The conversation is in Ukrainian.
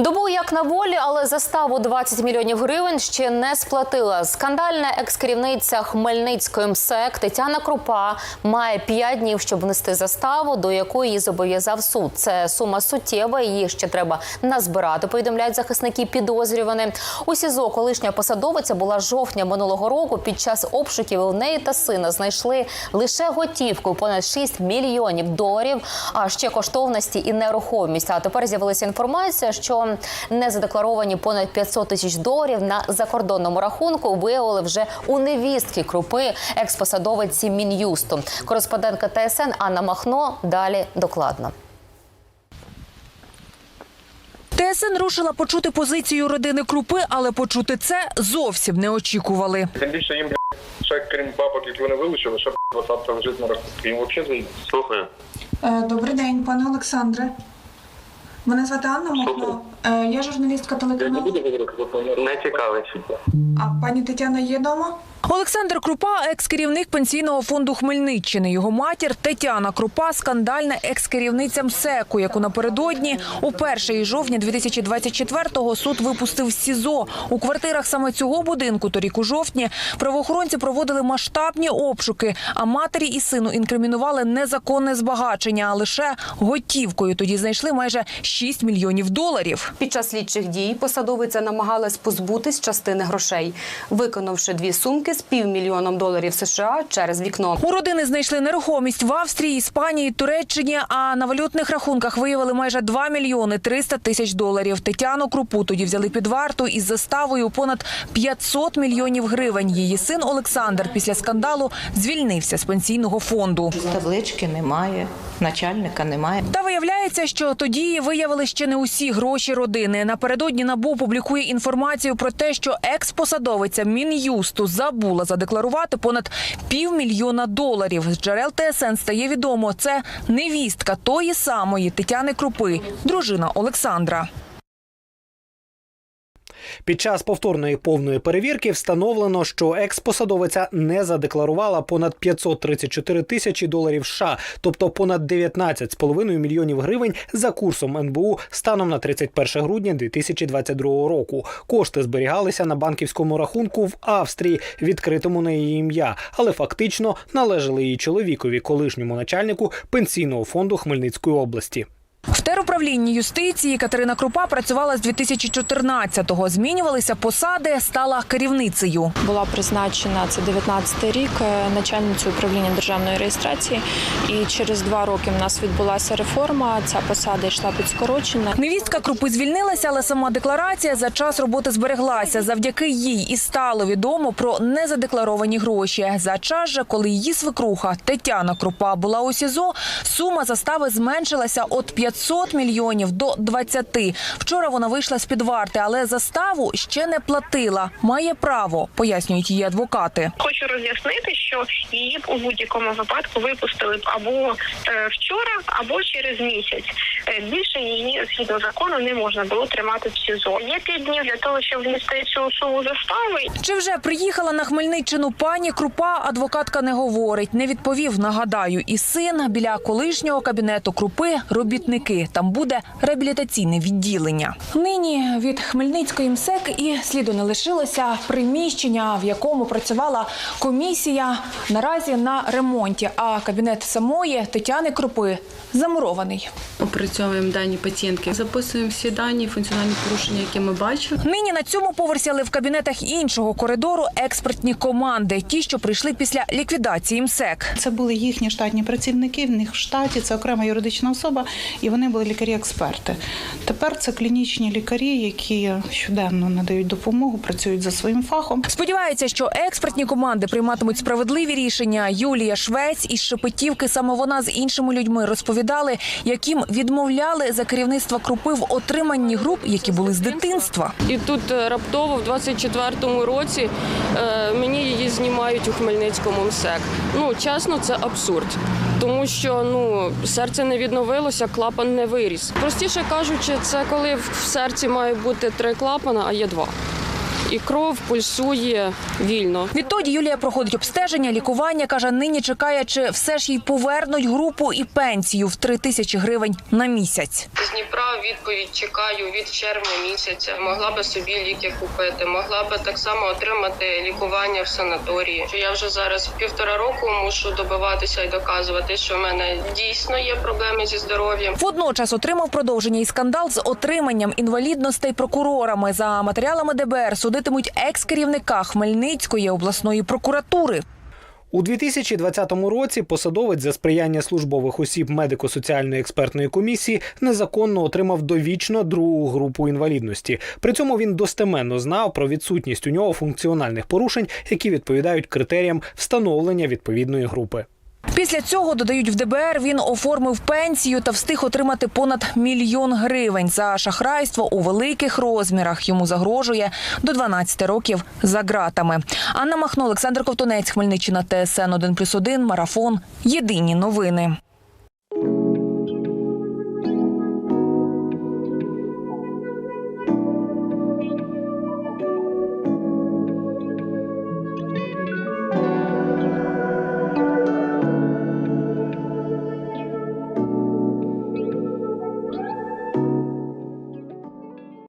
Добу як на волі, але заставу 20 мільйонів гривень ще не сплатила. Скандальна екс-керівниця Хмельницької МСЕК Тетяна Крупа має 5 днів, щоб внести заставу, до якої її зобов'язав суд. Це сума суттєва, її ще треба назбирати. Повідомляють захисники підозрювані. У СІЗО колишня посадовиця була жовтня минулого року. Під час обшуків у неї та сина знайшли лише готівку понад 6 мільйонів доларів, а ще коштовності і нерухомість. А тепер з'явилася інформація, що незадекларовані понад 500 тисяч доларів на закордонному рахунку виявили вже у невістки крупи експосадовиці Мін'юсту. Кореспондентка ТСН Анна Махно далі докладно. ТСН рушила почути позицію родини Крупи, але почути це зовсім не очікували. Тим більше їм, ще крім бабок, які вони вилучили, ще блядь, двадцятка лежить на рахунку. Їм взагалі заїдуть. Слухаю. Е, Добрий день, пане Олександре. Мене звати Анна Махно. Е, Я журналістка Я не телеканалу. буду говорити, бо не цікавить. А пані Тетяна є вдома? Олександр Крупа, екс-керівник пенсійного фонду Хмельниччини. Його матір Тетяна Крупа, скандальна екс-керівниця МСЕКу, яку напередодні у 1 жовтня 2024-го суд випустив з СІЗО. У квартирах саме цього будинку торік у жовтні правоохоронці проводили масштабні обшуки, а матері і сину інкримінували незаконне збагачення, а лише готівкою. Тоді знайшли майже 6 мільйонів доларів. Під час слідчих дій посадовиця намагалась позбутись частини грошей, виконавши дві сумки з півмільйоном доларів США через вікно. У родини знайшли нерухомість в Австрії, Іспанії, Туреччині. А на валютних рахунках виявили майже 2 мільйони 300 тисяч доларів. Тетяну Крупу тоді взяли під варту із заставою понад 500 мільйонів гривень. Її син Олександр після скандалу звільнився з пенсійного фонду. Таблички немає, начальника немає. Та виявляється, що тоді виявили ще не усі гроші родини. Напередодні НАБУ публікує інформацію про те, що екс-посадовиця Мін'юсту забула задекларувати понад півмільйона доларів. З джерел ТСН стає відомо, це невістка тої самої Тетяни Крупи, дружина Олександра. Під час повторної повної перевірки встановлено, що екс-посадовиця не задекларувала понад 534 тисячі доларів США, тобто понад 19,5 мільйонів гривень за курсом НБУ станом на 31 грудня 2022 року. Кошти зберігалися на банківському рахунку в Австрії, відкритому на її ім'я, але фактично належали її чоловікові, колишньому начальнику пенсійного фонду Хмельницької області. В теруправлінні юстиції Катерина Крупа працювала з 2014-го. Змінювалися посади, стала керівницею. була призначена це 19 рік е, начальницею управління державної реєстрації. І через два роки в нас відбулася реформа. Ця посада йшла під скорочення. Невістка Крупи звільнилася, але сама декларація за час роботи збереглася. Завдяки їй і стало відомо про незадекларовані гроші. За час же, коли її свекруха Тетяна Крупа була у СІЗО, сума застави зменшилася від 500 мільйонів до 20. Вчора вона вийшла з під варти, але заставу ще не платила. Має право, пояснюють її адвокати. Хочу роз'яснити, що її у будь-якому випадку випустили б або е, вчора, або через місяць. Е, більше її згідно закону не можна було тримати в СІЗО. Є п'ять днів для того, щоб внести цю суму застави. Чи вже приїхала на Хмельниччину пані Крупа, адвокатка не говорить. Не відповів, нагадаю, і син біля колишнього кабінету Крупи робітники. Там буде реабілітаційне відділення. Нині від Хмельницької МСЕК і сліду не лишилося приміщення, в якому працювала комісія наразі на ремонті. А кабінет самої Тетяни Крупи замурований. Опрацьовуємо дані пацієнтки, записуємо всі дані, функціональні порушення, які ми бачимо. Нині на цьому поверсі, але в кабінетах іншого коридору експертні команди, ті, що прийшли після ліквідації МСЕК. Це були їхні штатні працівники. В них в штаті це окрема юридична особа, і вони були лікарі-експерти. Тепер це клінічні лікарі, які щоденно надають допомогу, працюють за своїм фахом. Сподівається, що експертні команди прийматимуть справедливі рішення. Юлія Швець із Шепетівки, саме вона з іншими людьми розповідали, яким відмовляли за керівництва крупи в отриманні груп, які були з дитинства. І тут е, раптово, в 24-му році, е, мені її знімають у Хмельницькому МСЕК. Ну, чесно, це абсурд. Тому що ну серце не відновилося, клапан не виріс. Простіше кажучи, це коли в серці має бути три клапана, а є два. І кров пульсує вільно. Відтоді Юлія проходить обстеження, лікування. Каже, нині чекає, чи все ж їй повернуть групу і пенсію в 3 тисячі гривень на місяць. З Дніпра відповідь чекаю від червня місяця. Могла би собі ліки купити, могла би так само отримати лікування в санаторії. Що я вже зараз півтора року мушу добиватися і доказувати, що в мене дійсно є проблеми зі здоров'ям. Водночас отримав продовження і скандал з отриманням інвалідностей прокурорами. За матеріалами ДБР судитимуть екс-керівника Хмельницької обласної прокуратури. У 2020 році посадовець за сприяння службових осіб медико-соціальної експертної комісії незаконно отримав довічно другу групу інвалідності. При цьому він достеменно знав про відсутність у нього функціональних порушень, які відповідають критеріям встановлення відповідної групи. Після цього додають в ДБР. Він оформив пенсію та встиг отримати понад мільйон гривень за шахрайство у великих розмірах. Йому загрожує до 12 років за ґратами. Анна Махно, Олександр Ковтунець, Хмельниччина, ТСН 1+,1, Марафон. Єдині новини.